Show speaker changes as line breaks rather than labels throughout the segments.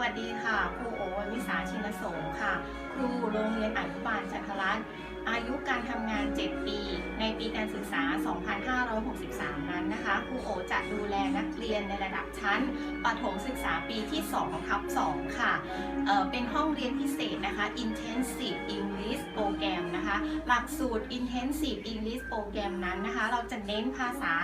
วัสดีค่ะ ครูโอวิสาชินสงค่ะ ครูโรงเรียนอนุบาลจันทรัตน์อายุการทำงาน 7 ปี ในปีการศึกษา 2563 นั้นนะคะ ครูโอจะดูแลนักเรียนในระดับชั้นประถมศึกษาปีที่2ทับ2ค่ะเอ่อเป็นห้องเรียนพิเศษนะคะ Intensive English Program นะคะ หลักสูตร Intensive English Program นั้นนะคะ เราจะเน้นภาษา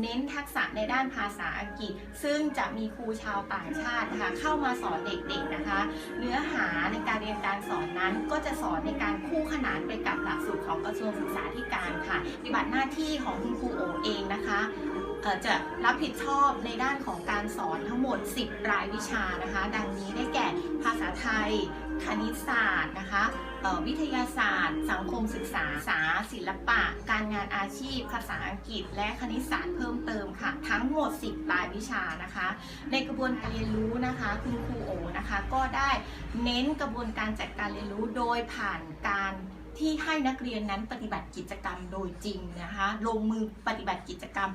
เน้นทักษะในด้านภาษาอังกฤษ ซึ่งจะมีครูชาวต่างชาตินะคะเข้ามาสอนเด็กๆนะคะ เนื้อหาในการเรียนการสอนนั้นก็จะสอนในการคู่ขนานไปกับหลักสูตรของกระทรวงศึกษาธิการค่ะปฏิบัติหน้าที่ของคุณครูโอเองนะคะจะรับผิดชอบในด้านของการสอนทั้งหมด 10 รายวิชานะคะ ดังนี้ได้แก่ ไทย คณิตศาสตร์นะคะวิทยาศาสตร์ สังคมศึกษาสาศิลปะ การงานอาชีพ ภาษาอังกฤษ และคณิตศาสตร์เพิ่มเติมค่ะ ทั้งหมด 10 รายวิชานะคะ ในกระบวนการเรียนรู้นะคะ คุณครูโอนะคะ ก็ได้เน้นกระบวนการจัดการเรียนรู้โดยผ่านการที่ให้นักเรียนนั้นปฏิบัติกิจกรรมโดยจริงนะคะ ลงมือปฏิบัติกิจกรรม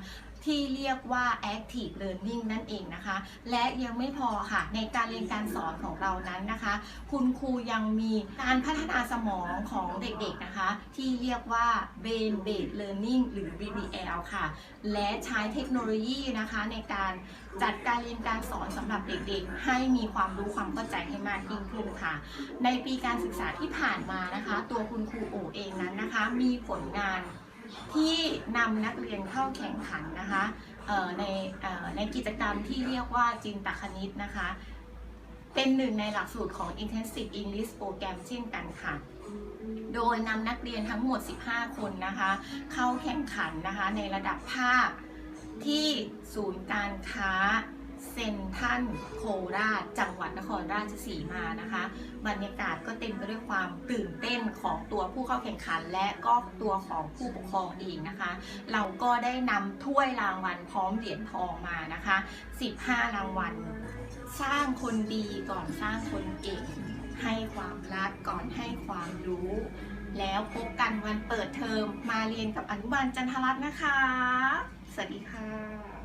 ที่เรียกว่า active learning นั่นเองนะคะ และยังไม่พอค่ะ ในการเรียนการสอนของเรานั้นนะคะ คุณครูยังมีการพัฒนาสมองของเด็กๆนะคะ ที่เรียกว่า brain based learning หรือ BBL ค่ะ และใช้เทคโนโลยีนะคะในการจัดการเรียนการสอนสำหรับเด็กๆ ให้มีความรู้ความเข้าใจให้มากยิ่งขึ้นค่ะ ในปีการศึกษาที่ผ่านมานะคะ ตัวคุณครูโอเองนั้นนะคะ มีผลงาน ที่นำนักเรียนเข้าแข่งขันนะคะในในกิจกรรมที่เรียกว่าจินตคณิตนะคะ เป็นหนึ่งในหลักสูตรของ Intensive English Program เช่นกันค่ะโดยนำนักเรียนทั้งหมด 15 คนนะคะ เข้าแข่งขันนะคะในระดับภาคที่ศูนย์การค้า เซนทันโคราช จังหวัดนครราชสีมานะคะ บรรยากาศก็เต็มไปด้วยความตื่นเต้นของตัวผู้เข้าแข่งขัน และก็ตัวของผู้ปกครองเองนะคะ เราก็ได้นำถ้วยรางวัลพร้อมเหรียญทองมานะคะ 15 รางวัล สร้างคนดีก่อนสร้างคนเก่ง ให้ความรักก่อนให้ความรู้ แล้วพบกันวันเปิดเทอมมาเรียนกับอนุบาลจันทรัตน์นะคะ สวัสดีค่ะ